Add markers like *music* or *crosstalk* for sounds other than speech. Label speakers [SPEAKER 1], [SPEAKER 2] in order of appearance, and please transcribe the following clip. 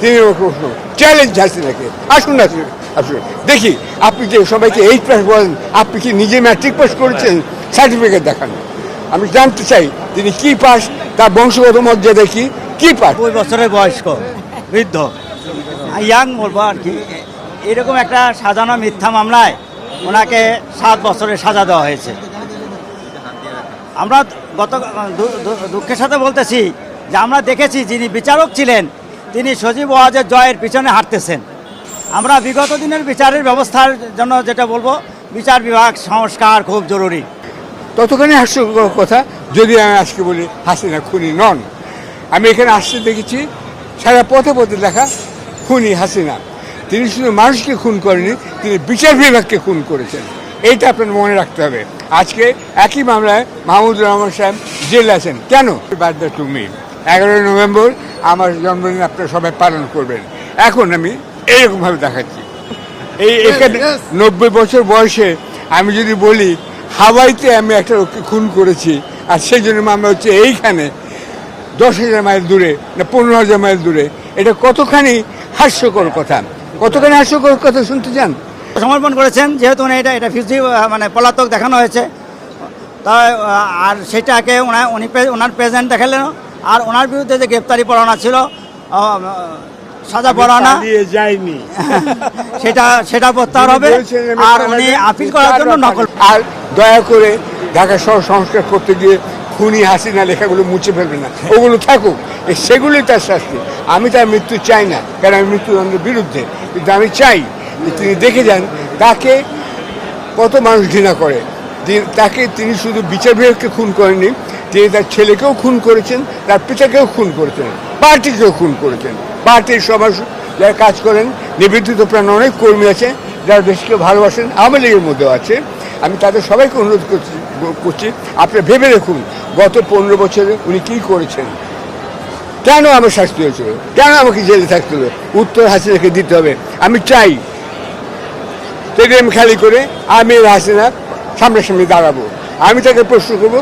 [SPEAKER 1] তিনি প্রশ্ন চ্যালেঞ্জ হাসিনাকে আসুন না, আসুন দেখি, আপনি যে সবাইকে এইট পাস বলেন, আপনি কি নিজে ম্যাট্রিক পাস করেছেন? সার্টিফিকেট দেখান। আমি জানতে চাই, তিনি কি পাস তার বংশগত মর্যাদা কি? কি পাস
[SPEAKER 2] ওই বছরের বয়স্ক বৃদ্ধ। ইয়াং বলব আর কি। এরকম একটা সাজানো মিথ্যা মামলায় ওনাকে সাত বছরের সাজা দেওয়া হয়েছে। আমরা গত দুঃখের সাথে বলতেছি যে আমরা দেখেছি যিনি বিচারক ছিলেন তিনি সজীব ওয়াজের জয়ের পিছনে হাঁটতেছেন। আমরা বিগত দিনের বিচারের ব্যবস্থার জন্য যেটা বলব, বিচার বিভাগ সংস্কার খুব জরুরি।
[SPEAKER 1] ততখানি হাস্যকর কথা, যদি আমি আজকে বলি, হাসিনা খুনি নন। আমি এখানে আসতে দেখেছি, সারা পথে পথে দেখা খুনি হাসিনা। তিনি শুধু মানুষকে খুন করেনি, তিনি বিচার বিভাগকে খুন করেছেন। এইটা আপনার মনে রাখতে হবে। আজকে একই মামলায় মাহমুদুর রহমান সাহেব জেলে আছেন। কেন? বার্থডে টু মি এগারোই নভেম্বর আমার জন্মদিন আপনারা সবাই পালন করবেন। এখন আমি এইরকমভাবে দেখাচ্ছি। এই *laughs* এখানে নব্বই বছর বয়সে আমি যদি বলি হাওয়াইতে আমি একটা লোককে খুন করেছি আর সেই জন্য মামলা হচ্ছে এইখানে দশ হাজার মাইল দূরে না পনেরো হাজার মাইল দূরে। এটা কতখানি হাস্যকর কথা? কতখানি হাস্যকর কথা শুনতে চান?
[SPEAKER 2] সমর্পণ করেছেন যেহেতু উনি এটা এটা ফিজি মানে পলাতক দেখানো হয়েছে। তাই আহ, আর সেটাকে ওনার উনি ওনার প্রেজেন্ট দেখালেন। আর ওনার বিরুদ্ধে যে গ্রেপ্তারি পরোয়ানা ছিল সাজা পরোয়ানা
[SPEAKER 1] যায়নি *laughs*
[SPEAKER 2] সেটা সেটা প্রত্যাহার হবে। আর উনি আপিল করার জন্য নকল
[SPEAKER 1] আর দয়া করে ঢাকা শহর সংস্কার করতে গিয়ে খুনি হাসিনা লেখাগুলো মুছে ফেলবে না। ওগুলো থাকুক সেগুলোই তার শাস্তি। আমি তার মৃত্যু চাই না কারণ আমি মৃত্যুদণ্ডের বিরুদ্ধে। কিন্তু আমি চাই যে তিনি দেখে যান তাকে কত মানুষ ঘৃণা করে। তাকে তিনি শুধু বিচার বিভাগকে খুন করেননি তিনি তার ছেলেকেও খুন করেছেন, তার পিতাকেও খুন করেছেন, পার্টিকেও খুন করেছেন। পার্টির সবার যারা কাজ করেন, নিবেদিত প্রাণ অনেক কর্মী আছে, যারা দেশকে ভালোবাসেন, আওয়ামী লীগের মধ্যেও আছে। আমি তাদের সবাইকে অনুরোধ করছি করছি, আপনি ভেবে দেখুন, গত পনেরো বছরে উনি কী করেছেন। কেন আমার শাস্তি হয়েছিল? কেন আমাকে জেলে থাকতে হবে উত্তর হাসিনাকে দিতে হবে। আমি চাই স্টেডিয়াম খালি করে আমি হাসিনা সামনাসামনি দাঁড়াবো। আমি তাকে প্রশ্ন করব